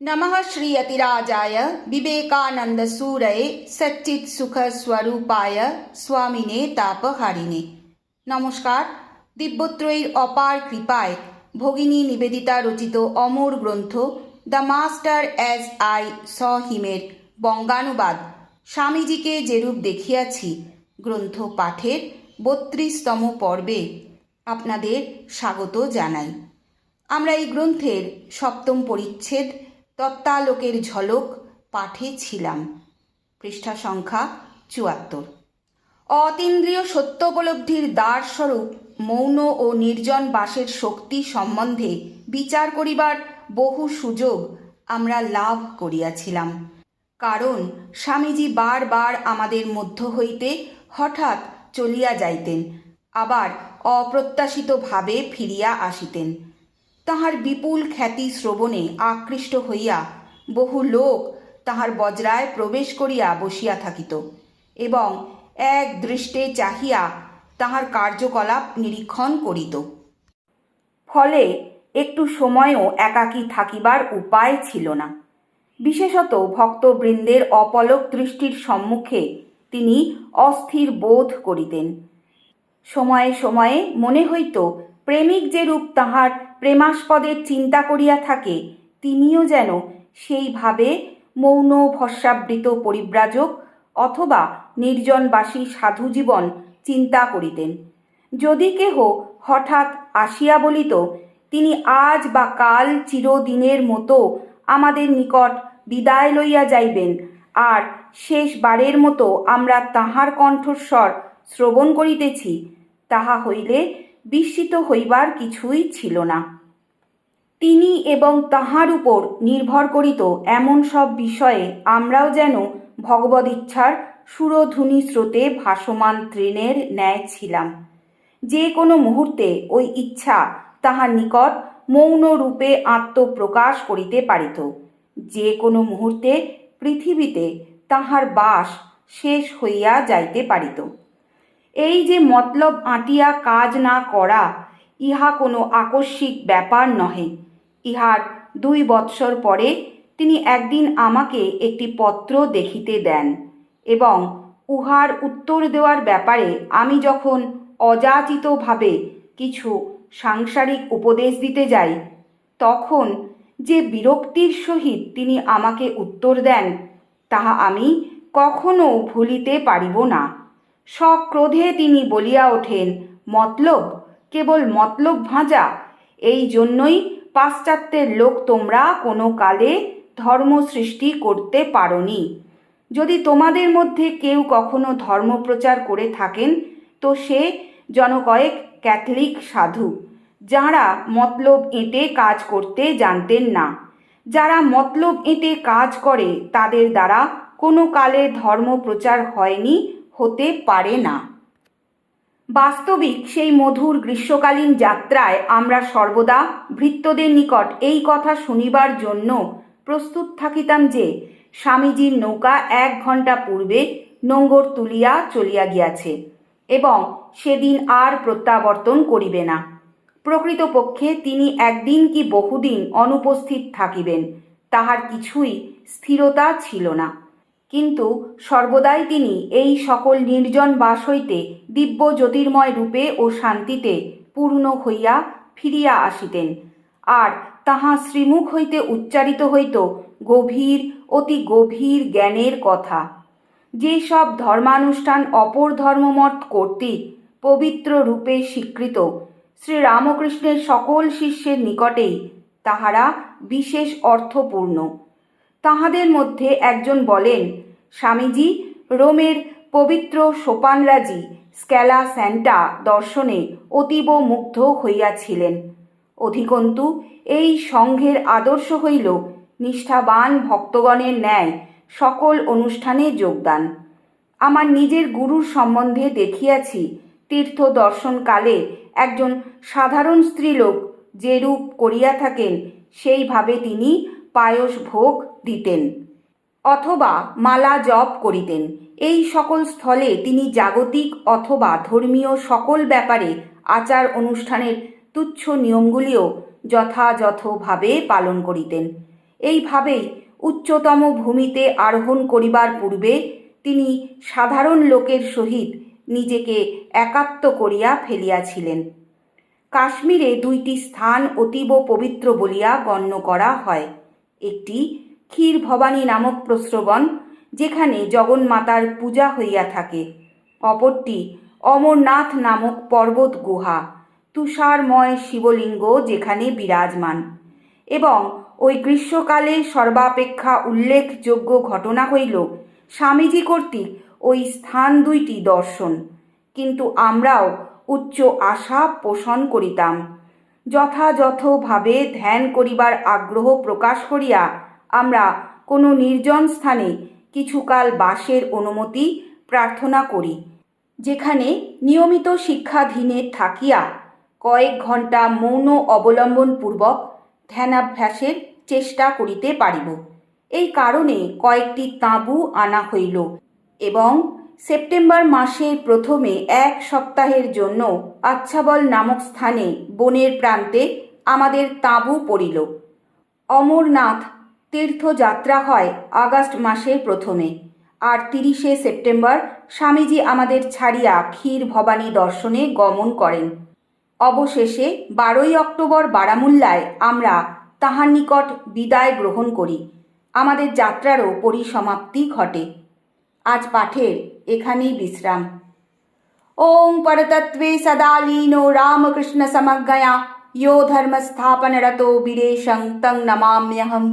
नमः श्रीयतिराजाय विवेकानन्दसूरये सच्चित्सुखस्वरूपाय স্বামিনে তাপহারিণে নমস্কার দিব্যত্রয়ীর অপার কৃপায় ভগিনী নিবেদিতা রচিত অমর গ্রন্থ the master as I saw হিমের বঙ্গানুবাদ স্বামীজিকে যেরূপ দেখিয়াছি গ্রন্থ পাঠের বত্রিশতম পর্বে আপনাদের স্বাগত জানাই আমরা এই গ্রন্থের সপ্তম পরিচ্ছেদ তত্ত্বালোকের ঝলক পাঠে ছিলাম পৃষ্ঠা সংখ্যা চুয়াত্তর। অতীন্দ্রিয় সত্যোপলব্ধির দ্বারস্বরূপ মৌন ও নির্জন বাসের শক্তি সম্বন্ধে বিচার করিবার বহু সুযোগ আমরা লাভ করিয়াছিলাম। কারণ স্বামীজি বারবার আমাদের মধ্য হইতে হঠাৎ চলিয়া যাইতেন, আবার অপ্রত্যাশিতভাবে ফিরিয়া আসিতেন। তাহার বিপুল খ্যাতি শ্রবণে আকৃষ্ট হইয়া বহু লোক তাহার বজ্রায় প্রবেশ করিয়া বসিয়া থাকিত এবং এক দৃষ্টে চাহিয়া তাহার কার্যকলাপ নিরীক্ষণ করিত। ফলে একটু সময়ও একাকী থাকিবার উপায় ছিল না। বিশেষত ভক্তবৃন্দের অপলক দৃষ্টির সম্মুখে তিনি অস্থির বোধ করিতেন। সময়ে সময়ে মনে হইত, প্রেমিক যেরূপ তাহার প্রেমাস্পদের চিন্তা করিয়া থাকে, তিনিও যেন সেইভাবে মৌন ভস্যাবৃত পরিব্রাজক অথবা নির্জনবাসী সাধু জীবন চিন্তা করিতেন। যদি কেহ হঠাৎ আসিয়া বলিত, তিনি আজ বা কাল চিরদিনের মতো আমাদের নিকট বিদায় লইয়া যাইবেন, আর শেষবারের মতো আমরা তাহার কণ্ঠস্বর শ্রবণ করিতেছি, তাহা হইলে বিস্মিত হইবার কিছুই ছিল না। তিনি এবং তাহার উপর নির্ভর করিত এমন সব বিষয়ে আমরাও যেন ভগবদ ইচ্ছার সুরধুনি স্রোতে ভাসমান তৃণের ন্যায় ছিলাম। যে কোনো মুহূর্তে ওই ইচ্ছা তাহার নিকট মৌন রূপে আত্মপ্রকাশ করিতে পারিত। যে কোনো মুহূর্তে পৃথিবীতে তাহার বাস শেষ হইয়া যাইতে পারিত। এই যে মতলব আঁটিয়া কাজ না করা, ইহা কোনো আকস্মিক ব্যাপার নহে। ইহার দুই বৎসর পরে তিনি একদিন আমাকে একটি পত্র দেখিতে দেন এবং উহার উত্তর দেওয়ার ব্যাপারে আমি যখন অযাচিতভাবে কিছু সাংসারিক উপদেশ দিতে যাই, তখন যে বিরক্তির সহিত তিনি আমাকে উত্তর দেন, তাহা আমি কখনো ভুলিতে পারিব না। সক্রোধে তিনি বলিয়া ওঠেন, মতলব? কেবল মতলব ভাঁজা। এই জন্যই পাশ্চাত্যের লোক তোমরা কোনো কালে ধর্ম সৃষ্টি করতে পারনি। যদি তোমাদের মধ্যে কেউ কখনো ধর্ম প্রচার করে থাকেন, তো সে জনকয়েক ক্যাথলিক সাধু, যাঁরা মতলব এঁটে কাজ করতে জানতেন না। যারা মতলব এঁটে কাজ করে, তাদের দ্বারা কোনো কালে ধর্ম প্রচার হয়নি হতে পারে না। বাস্তবিক সেই মধুর গ্রীষ্মকালীন যাত্রায় আমরা সর্বদা ভৃত্যদের নিকট এই কথা শুনিবার জন্য প্রস্তুত থাকিতাম যে, স্বামীজির নৌকা এক ঘণ্টা পূর্বে নোঙ্গর তুলিয়া চলিয়া গিয়াছে এবং সেদিন আর প্রত্যাবর্তন করিবে না। প্রকৃতপক্ষে তিনি একদিন কি বহুদিন অনুপস্থিত থাকিবেন, তাহার কিছুই স্থিরতা ছিল না। কিন্তু সর্বদাই তিনি এই সকল নির্জন বাস হইতে দিব্য জ্যোতির্ময় রূপে ও শান্তিতে পূর্ণ হইয়া ফিরিয়া আসিতেন। আর তাহা শ্রীমুখ হইতে উচ্চারিত হইত গভীর, অতি গভীর জ্ঞানের কথা। যে সব ধর্মানুষ্ঠান অপর ধর্মমত কর্তৃক পবিত্র রূপে স্বীকৃত, শ্রীরামকৃষ্ণের সকল শিষ্যের নিকটেই তাহারা বিশেষ অর্থপূর্ণ। তাহাদের মধ্যে একজন বলেন, স্বামীজি, রোমের পবিত্র সোপানরাজি স্ক্যালা স্যান্টা দর্শনে অতীব মুগ্ধ হইয়াছিলেন। অধিকন্তু, এই সংঘের আদর্শ হইল নিষ্ঠাবান ভক্তগণের ন্যায় সকল অনুষ্ঠানে যোগদান। আমার নিজের গুরুর সম্বন্ধে দেখিয়াছি তীর্থ দর্শনকালে একজন সাধারণ স্ত্রীলোক যে রূপ করিয়া থাকেন, সেইভাবে তিনি পায়স ভোগ দিতেন, অথবা মালা জপ করিতেন। এই সকল স্থলে তিনি জাগতিক অথবা ধর্মীয় সকল ব্যাপারে আচার অনুষ্ঠানের তুচ্ছ নিয়মগুলিও যথাযথভাবে পালন করিতেন। এইভাবেই উচ্চতম ভূমিতে আরোহণ করিবার পূর্বে তিনি সাধারণ লোকের সহিত নিজেকে একাত্ম করিয়া ফেলিয়াছিলেন। কাশ্মীরে দুইটি স্থান অতীব পবিত্র বলিয়া গণ্য করা হয়। একটি ক্ষীর ভবানী নামক প্রস্রবণ, যেখানে জগন্মাতার পূজা হইয়া থাকে। অপরটি অমরনাথ নামক পর্বত গুহা, তুষারময় শিবলিঙ্গ যেখানে বিরাজমান। এবং ওই গ্রীষ্মকালে সর্বাপেক্ষা উল্লেখযোগ্য ঘটনা হইল স্বামীজি কর্তৃক ওই স্থান দুইটি দর্শন। কিন্তু আমরাও উচ্চ আশা পোষণ করিতাম। যথাযথভাবে ধ্যান করিবার আগ্রহ প্রকাশ করিয়া আমরা কোনো নির্জন স্থানে কিছুকাল বাসের অনুমতি প্রার্থনা করি, যেখানে নিয়মিত শিক্ষাধীনে থাকিয়া কয়েক ঘণ্টা মৌন অবলম্বনপূর্বক ধ্যানাভ্যাসের চেষ্টা করিতে পারিব। এই কারণে কয়েকটি তাঁবু আনা হইল এবং সেপ্টেম্বর মাসের প্রথমে এক সপ্তাহের জন্য আচ্ছাবল নামক স্থানে বনের প্রান্তে আমাদের তাঁবু পড়িল। অমরনাথ তীর্থযাত্রা হয় আগস্ট মাসের প্রথমে আর তিরিশে সেপ্টেম্বর স্বামীজি আমাদের ছাড়িয়া ক্ষীর ভবানী দর্শনে গমন করেন অবশেষে বারোই অক্টোবর বারামুল্লায় আমরা তাহার নিকট বিদায় গ্রহণ করি আমাদের যাত্রারও পরিসমাপ্তি ঘটে আজ পাঠের এখানেই বিশ্রাম ওং পরতত্ত্বে সদা লীনো রামকৃষ্ণ সমজ্ঞয়া यो धर्मस्थापनरतो वीरेशं तं नमाम्यहम्